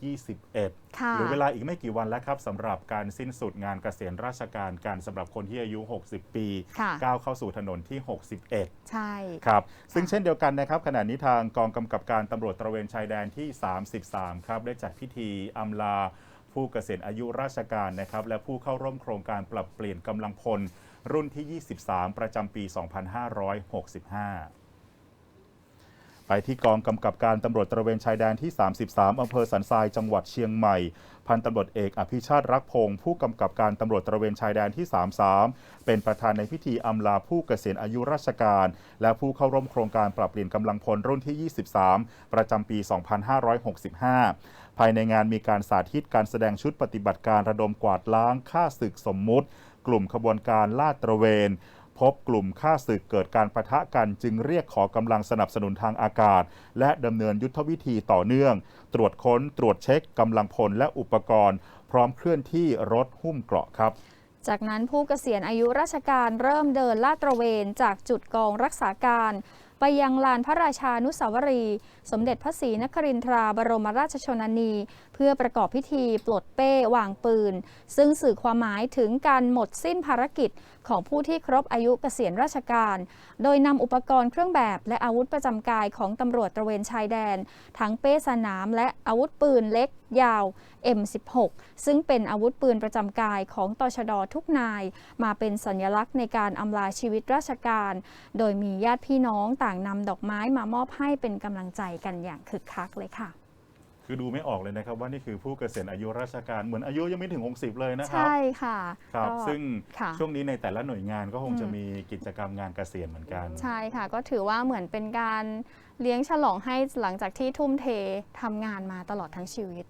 ที่21ค่ะหรือเวลาอีกไม่กี่วันแล้วครับสำหรับการสิ้นสุดงานเกษียณราชการการสำหรับคนที่อายุ 60 ปีค่ะก้าวเข้าสู่ถนนที่ 61 ใช่ครับ ซึ่งเช่นเดียวกันนะครับ ขณะนี้ทางกองกำกับการตำรวจตระเวนชายแดนที่ 33 ครับ ได้จัดพิธีอำลาผู้เกษียณอายุราชการนะครับ และผู้เข้าร่วมโครงการปรับเปลี่ยนกำลังพลรุ่นที่ 23 ประจำปี 2565 ไปที่กองกำกับการตำรวจตระเวนชายแดนที่ 33อำเภอสันทรายจังหวัดเชียงใหม่ พันตำรวจเอกอภิชาติรักพงศ์ผู้กำกับการตำรวจตระเวนชายแดนที่ 33 เป็นประธานในพิธีอำลาผู้เกษียณอายุราชการ และผู้เข้าร่วมโครงการปรับเปลี่ยนกำลังพลรุ่นที่ 23 ประจำปี 2565 ภายในงานมีการสาธิตการแสดงชุดปฏิบัติการระดมกวาดล้างฆ่าศึกสมมุติ กลุ่มขบวนการลาดตระเวน พบกลุ่มฆ่าศึกเกิดการประทะกันจึงเรียกขอกำลังสนับสนุนทางอากาศ และดำเนินยุทธวิธีต่อเนื่อง ตรวจค้นตรวจเช็คกำลังพลและอุปกรณ์ พร้อมเคลื่อนที่รถหุ้มเกราะครับจากนั้นผู้เกษียณอายุราชการเริ่มเดินลาดตระเวนจากจุดกองรักษาการ ไปยังลานพระราชานุสาวรีย์สมเด็จพระศรีนครินทราบรมราชชนนี เพื่อประกอบพิธีปลดเป้วางปืน ซึ่งสื่อความหมายถึงการหมดสิ้นภารกิจของผู้ที่ครบอายุเกษียณราชการ โดยนำอุปกรณ์เครื่องแบบและอาวุธประจำกายของตำรวจตระเวนชายแดน ทั้งเป้สนามและอาวุธปืนเล็กยาว M16 ซึ่งเป็นอาวุธปืนประจำกายของตชดทุกนาย มาเป็นสัญลักษณ์ในการอำลาชีวิตราชการ โดยมีญาติพี่น้องต่างนำดอกไม้มามอบให้เป็นกำลังใจกันอย่างคึกคักเลยค่ะ คือดูไม่ออกเลยนะครับว่านี่คือผู้เกษียณอายุราชการเหมือนอายุยังไม่ถึง 60 เลยนะครับ ใช่ค่ะครับก็ซึ่งค่ะ ช่วงนี้ในแต่ละหน่วยงานก็คงจะอืมมีกิจกรรมงานเกษียณเหมือนกัน ใช่ค่ะ ก็ถือว่าเหมือนเป็นการเลี้ยงฉลองให้หลังจากที่ทุ่มเททำงานมาตลอดทั้งชีวิต